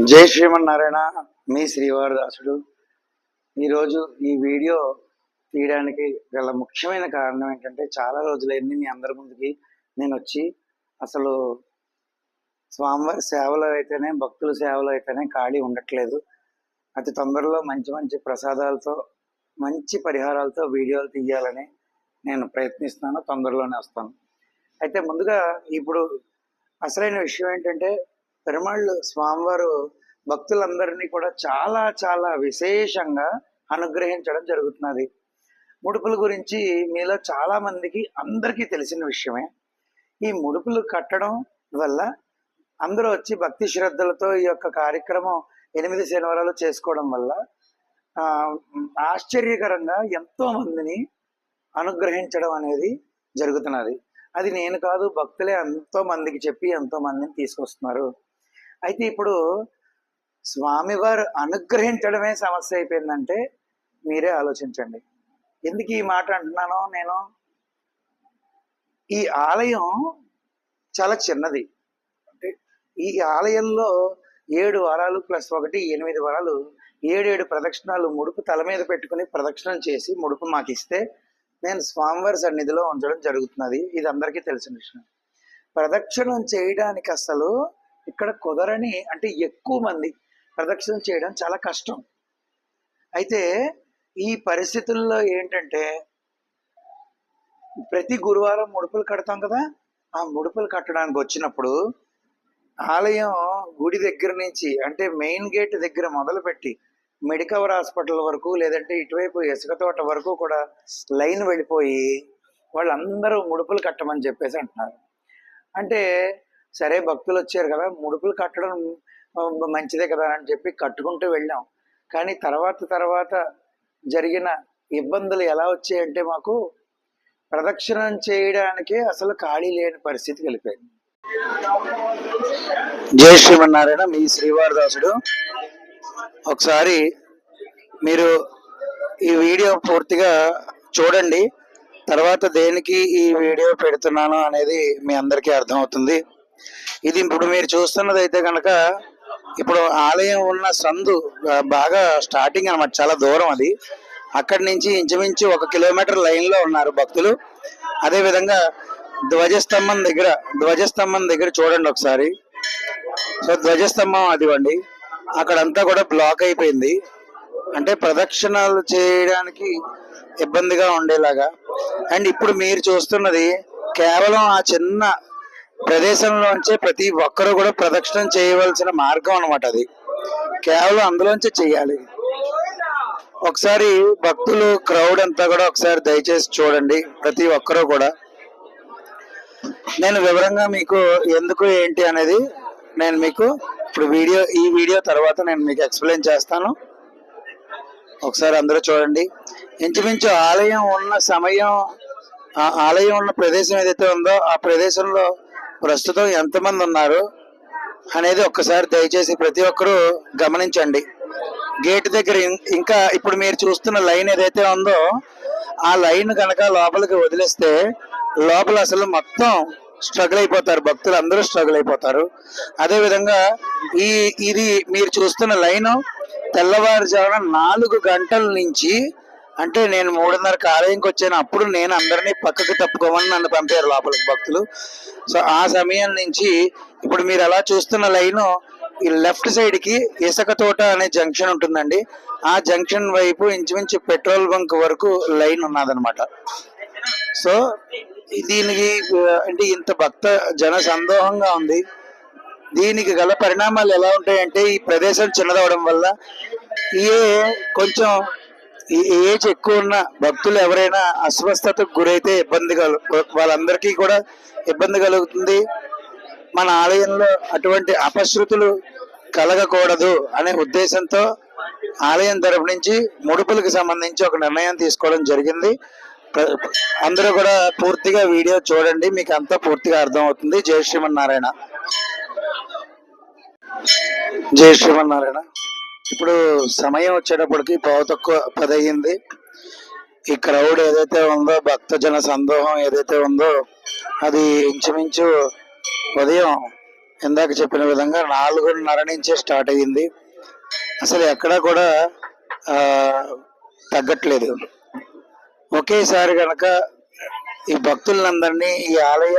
జై శ్రీమన్నారాయణ మీ శ్రీవారదాసుడు. ఈరోజు ఈ వీడియో తీయడానికి గల ముఖ్యమైన కారణం ఏంటంటే చాలా రోజులైంది మీ అందరి ముందుకి నేను వచ్చి అసలు స్వామివారి సేవలు అయితేనే భక్తుల సేవలు అయితేనే ఖాళీ ఉండట్లేదు. అతి తొందరలో మంచి మంచి ప్రసాదాలతో మంచి పరిహారాలతో వీడియోలు తీయాలని నేను ప్రయత్నిస్తున్నాను తొందరలోనే వస్తాను. అయితే ముందుగా ఇప్పుడు అసలైన విషయం ఏంటంటే పెరుమాళ్ళు స్వామివారు భక్తులందరినీ కూడా చాలా చాలా విశేషంగా అనుగ్రహించడం జరుగుతున్నది. ముడుపుల గురించి మీలో చాలా మందికి అందరికీ తెలిసిన విషయమే. ఈ ముడుపులు కట్టడం వల్ల అందరూ వచ్చి భక్తి శ్రద్ధలతో ఈ యొక్క కార్యక్రమం ఎనిమిది శనివారాలు చేసుకోవడం వల్ల ఆశ్చర్యకరంగా ఎంతో మందిని అనుగ్రహించడం అనేది జరుగుతున్నది. అది నేను కాదు భక్తులే ఎంతో మందికి చెప్పి ఎంతో మందిని తీసుకొస్తున్నారు. అయితే ఇప్పుడు స్వామివారు అనుగ్రహించడమే సమస్య అయిపోయిందంటే మీరే ఆలోచించండి. ఎందుకు ఈ మాట అంటున్నానో నేను? ఈ ఆలయం చాలా చిన్నది. అంటే ఈ ఆలయంలో ఏడు వారాలు ప్లస్ ఒకటి ఎనిమిది వారాలు ఏడేడు ప్రదక్షిణాలు ముడుపు తల మీద పెట్టుకుని ప్రదక్షిణం చేసి ముడుపు మాకు ఇస్తే నేను స్వామివారి సన్నిధిలో ఉంచడం జరుగుతున్నది. ఇది అందరికీ తెలిసిన విషయం. ప్రదక్షిణం చేయడానికి అసలు ఇక్కడ కుదరని అంటే ఎక్కువ మంది ప్రదక్షిణం చేయడం చాలా కష్టం. అయితే ఈ పరిస్థితుల్లో ఏంటంటే ప్రతి గురువారం ముడుపులు కడతాం కదా ఆ ముడుపులు కట్టడానికి వచ్చినప్పుడు ఆలయం గుడి దగ్గర నుంచి అంటే మెయిన్ గేట్ దగ్గర మొదలుపెట్టి మెడికవర్ హాస్పిటల్ వరకు లేదంటే ఇటువైపు ఇసుక తోట వరకు కూడా లైన్ వెళ్ళిపోయి వాళ్ళందరూ ముడుపులు కట్టమని చెప్పేసి అంటున్నారు. అంటే సరే భక్తులు వచ్చారు కదా ముడుపులు కట్టడం మంచిదే కదా అని చెప్పి కట్టుకుంటూ వెళ్ళాం. కానీ తర్వాత తర్వాత జరిగిన ఇబ్బందులు ఎలా వచ్చాయంటే మాకు ప్రదక్షిణం చేయడానికి అసలు ఖాళీ లేని పరిస్థితి కలిపోయింది జయ శ్రీమన్నారాయణ మీ శ్రీవారదాసుడు. ఒకసారి మీరు ఈ వీడియో పూర్తిగా చూడండి. తర్వాత దేనికి ఈ వీడియో పెడుతున్నాను అనేది మీ అందరికీ అర్థమవుతుంది. ఇది ఇప్పుడు మీరు చూస్తున్నది అయితే కనుక ఇప్పుడు ఆలయం ఉన్న సందు బాగా స్టార్టింగ్ అన్నమాట చాలా దూరం అది. అక్కడి నుంచి ఇంచుమించు ఒక కిలోమీటర్ లైన్లో ఉన్నారు భక్తులు. అదేవిధంగా ధ్వజస్తంభం దగ్గర ధ్వజస్తంభం దగ్గర చూడండి ఒకసారి. సో ధ్వజస్తంభం అదివ్వండి అక్కడంతా కూడా బ్లాక్ అయిపోయింది. అంటే ప్రదక్షిణాలు చేయడానికి ఇబ్బందిగా ఉండేలాగా. అండ్ ఇప్పుడు మీరు చూస్తున్నది కేవలం ఆ చిన్న ప్రదేశంలోంచే ప్రతి ఒక్కరూ కూడా ప్రదక్షిణం చేయవలసిన మార్గం అన్నమాట అది. కేవలం అందులోంచే చేయాలి. ఒకసారి భక్తులు క్రౌడ్ అంతా కూడా ఒకసారి దయచేసి చూడండి ప్రతి ఒక్కరూ కూడా. నేను వివరంగా మీకు ఎందుకు ఏంటి అనేది నేను మీకు ఇప్పుడు వీడియో ఈ వీడియో తర్వాత నేను మీకు ఎక్స్ప్లెయిన్ చేస్తాను. ఒకసారి అందరూ చూడండి. ఇంచుమించు ఆలయం ఉన్న సమయం ఆ ఆలయం ఉన్న ప్రదేశం ఏదైతే ఉందో ఆ ప్రదేశంలో ప్రస్తుతం ఎంతమంది ఉన్నారు అనేది ఒక్కసారి దయచేసి ప్రతి ఒక్కరూ గమనించండి. గేట్ దగ్గర ఇంకా ఇప్పుడు మీరు చూస్తున్న లైన్ ఏదైతే ఉందో ఆ లైన్ కనుక లోపలికి వదిలేస్తే లోపల అసలు మొత్తం స్ట్రగుల్ అయిపోతారు. భక్తులు అందరూ స్ట్రగుల్ అయిపోతారు. అదేవిధంగా ఈ ఇది మీరు చూస్తున్న లైన్ తెల్లవారుజామున నాలుగు గంటల నుంచి అంటే నేను మూడున్నరకు ఆలయంకి వచ్చాను. అప్పుడు నేను అందరినీ పక్కకు తప్పుకోమని నన్ను పంపారు లోపలికి భక్తులు. సో ఆ సమయం నుంచి ఇప్పుడు మీరు అలా చూస్తున్న లైను ఈ లెఫ్ట్ సైడ్కి ఇసుక తోట అనే జంక్షన్ ఉంటుందండి. ఆ జంక్షన్ వైపు ఇంచుమించు పెట్రోల్ బంక్ వరకు లైన్ ఉన్నదనమాట సో దీనికి అంటే ఇంత భక్త జన సందోహంగా ఉంది. దీనికి గల పరిణామాలు ఎలా ఉంటాయంటే ఈ ప్రదేశం చిన్నదవడం వల్ల ఏ కొంచెం ఏజ్ ఎక్కువ ఉన్న భక్తులు ఎవరైనా అస్వస్థతకు గురైతే ఇబ్బంది కలు వాళ్ళందరికీ కూడా ఇబ్బంది కలుగుతుంది. మన ఆలయంలో అటువంటి అపశృతులు కలగకూడదు అనే ఉద్దేశంతో ఆలయం తరపు నుంచి ముడుపులకు సంబంధించి ఒక నిర్ణయం తీసుకోవడం జరిగింది. అందరూ కూడా పూర్తిగా వీడియో చూడండి మీకు అంతా పూర్తిగా అర్థం అవుతుంది జై శ్రీమన్నారాయణ. జయ శ్రీమన్నారాయణ. ఇప్పుడు సమయం వచ్చేటప్పటికి పావు తక్కువ పది అయ్యింది ఈ క్రౌడ్ ఏదైతే ఉందో భక్తజన సందోహం ఏదైతే ఉందో అది ఇంచుమించు ఉదయం ఇందాక చెప్పిన విధంగా నాలుగున్నర నుంచే స్టార్ట్ అయ్యింది. అసలు ఎక్కడా కూడా తగ్గట్లేదు. ఒకేసారి కనుక ఈ భక్తులందరినీ ఈ ఆలయ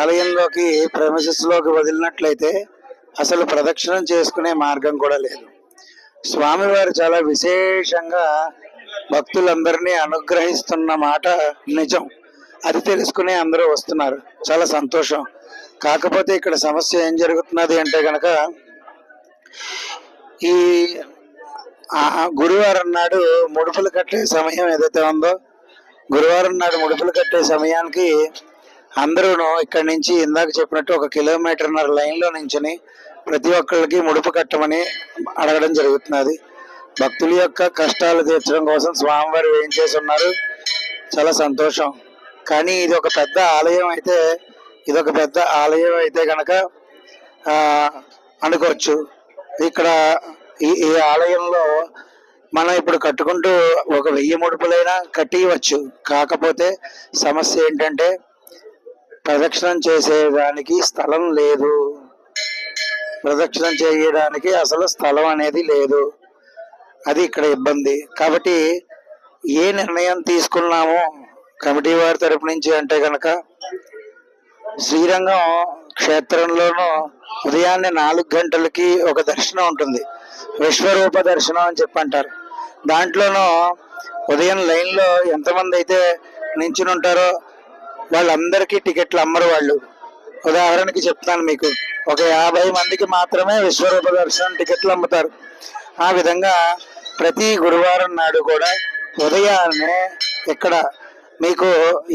ఆలయంలోకి premises వదిలినట్లయితే అసలు ప్రదక్షిణం చేసుకునే మార్గం కూడా లేదు. స్వామివారు చాలా విశేషంగా భక్తులందరినీ అనుగ్రహిస్తున్న మాట నిజం. అది తెలుసుకునే అందరూ వస్తున్నారు. చాలా సంతోషం. కాకపోతే ఇక్కడ సమస్య ఏం జరుగుతున్నది అంటే కనుక ఈ గురువారం నాడు ముడుపులు కట్టే సమయం ఏదైతే ఉందో గురువారం నాడు ముడుపులు కట్టే సమయానికి అందరూ ఇక్కడి నుంచి ఇందాక చెప్పినట్టు ఒక కిలోమీటర్న్నర లైన్లో నించుని ప్రతి ఒక్కరికి ముడుపు కట్టమని అడగడం జరుగుతున్నది. భక్తుల యొక్క కష్టాలు తీర్చడం కోసం స్వామివారు ఏం ఉన్నారు. చాలా సంతోషం. కానీ ఇది ఒక పెద్ద ఆలయం అయితే ఇది ఒక పెద్ద ఆలయం అయితే కనుక అనుకోవచ్చు. ఇక్కడ ఈ ఈ ఆలయంలో మనం ఇప్పుడు కట్టుకుంటూ ఒక వెయ్యి ముడుపులైనా కట్టియవచ్చు. కాకపోతే సమస్య ఏంటంటే ప్రదక్షిణం చేసేదానికి స్థలం లేదు. ప్రదక్షిణం చేయడానికి అసలు స్థలం అనేది లేదు. అది ఇక్కడ ఇబ్బంది. కాబట్టి ఏ నిర్ణయం తీసుకున్నామో కమిటీ వారి తరపు నుంచి అంటే కనుక శ్రీరంగం క్షేత్రంలోనూ ఉదయాన్నే నాలుగు గంటలకి ఒక దర్శనం ఉంటుంది. విశ్వరూప దర్శనం అని చెప్పంటారు దాంట్లోనూ ఉదయం లైన్లో ఎంతమంది అయితే నించుని ఉంటారో వాళ్ళందరికీ టికెట్లు అమ్మరు వాళ్ళు. ఉదాహరణకి చెప్తాను మీకు. ఒక యాభై మందికి మాత్రమే విశ్వరూప దర్శనం టికెట్లు అమ్ముతారు. ఆ విధంగా ప్రతి గురువారం నాడు కూడా ఉదయాన్నే ఇక్కడ మీకు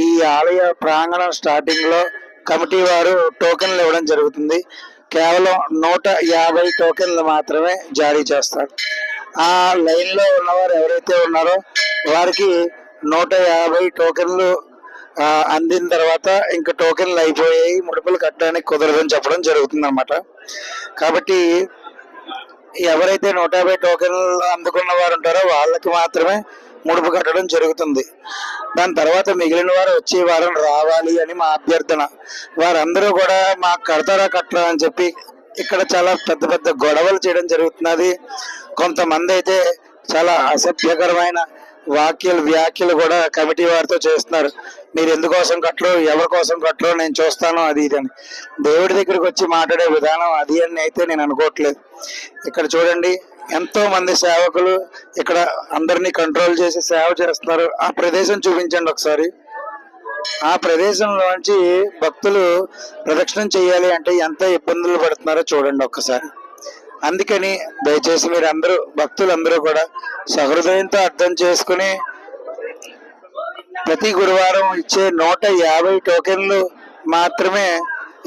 ఈ ఆలయ ప్రాంగణం స్టార్టింగ్లో కమిటీ వారు టోకెన్లు ఇవ్వడం జరుగుతుంది. కేవలం నూట యాభై టోకెన్లు మాత్రమే జారీ చేస్తారు. ఆ లైన్లో ఉన్నవారు ఎవరైతే ఉన్నారో వారికి నూట యాభై టోకెన్లు అందిన తర్వాత ఇంకా టోకెన్లు అయిపోయాయి ముడుపులు కట్టడానికి కుదరదని చెప్పడం జరుగుతుంది అనమాట కాబట్టి ఎవరైతే నూట యాభై టోకెన్లు అందుకున్న వారు ఉంటారో వాళ్ళకి మాత్రమే ముడుపు కట్టడం జరుగుతుంది. దాని తర్వాత మిగిలిన వారు వచ్చే వారం రావాలి అని మా అభ్యర్థన. వారందరూ కూడా మాకు కడతారా కట్టరా అని చెప్పి ఇక్కడ చాలా పెద్ద పెద్ద గొడవలు చేయడం జరుగుతున్నది. కొంతమంది అయితే చాలా అసభ్యకరమైన వాక్యలు వ్యాఖ్యలు కూడా కమిటీ వారితో చేస్తున్నారు. మీరు ఎందుకోసం కట్టరు ఎవరి కోసం కట్టరు నేను చూస్తాను అది ఇది అని. దేవుడి దగ్గరికి వచ్చి మాట్లాడే విధానం అది అని అయితే నేను అనుకోవట్లేదు. ఇక్కడ చూడండి ఎంతో మంది సేవకులు ఇక్కడ అందరినీ కంట్రోల్ చేసి సేవ చేస్తున్నారు. ఆ ప్రదేశం చూపించండి ఒకసారి. ఆ ప్రదేశంలోంచి భక్తులు ప్రదక్షిణం చేయాలి అంటే ఎంత ఇబ్బందులు పడుతున్నారో చూడండి ఒక్కసారి. అందుకని దయచేసి మీరు అందరూ భక్తులందరూ కూడా సహృదయంతో అర్థం చేసుకుని ప్రతి గురువారం ఇచ్చే నూట యాభై టోకెన్లు మాత్రమే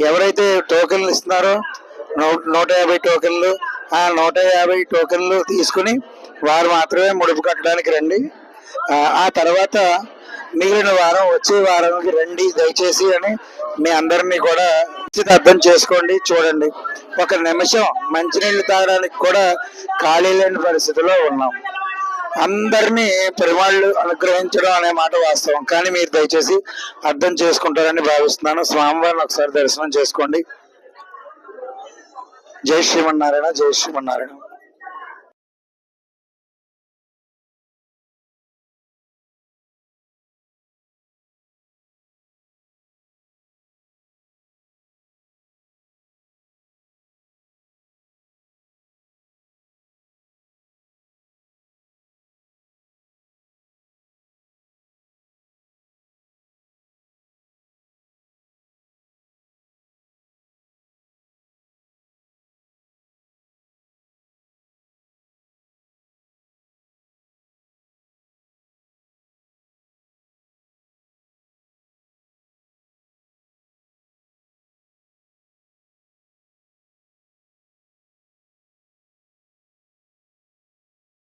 ఎవరైతే టోకెన్లు ఇస్తున్నారో నూట యాభై టోకెన్లు ఆ నూట యాభై టోకెన్లు తీసుకుని వారు మాత్రమే ముడుపు కట్టడానికి రండి. ఆ తర్వాత మిగిలిన వారం వచ్చే వారానికి రండి దయచేసి అని మీ అందరినీ కూడా అర్థం చేసుకోండి చూడండి. ఒక నిమిషం మంచినీళ్ళు తాగడానికి కూడా ఖాళీ లేని పరిస్థితిలో ఉన్నాం. అందరినీ పరిమాళ్ళు అనుగ్రహించడం అనే మాట వాస్తవం. కానీ మీరు దయచేసి అర్థం చేసుకుంటారని భావిస్తున్నాను. స్వామివారిని ఒకసారి దర్శనం చేసుకోండి. జై శ్రీమన్నారాయణ జై శ్రీమన్నారాయణ.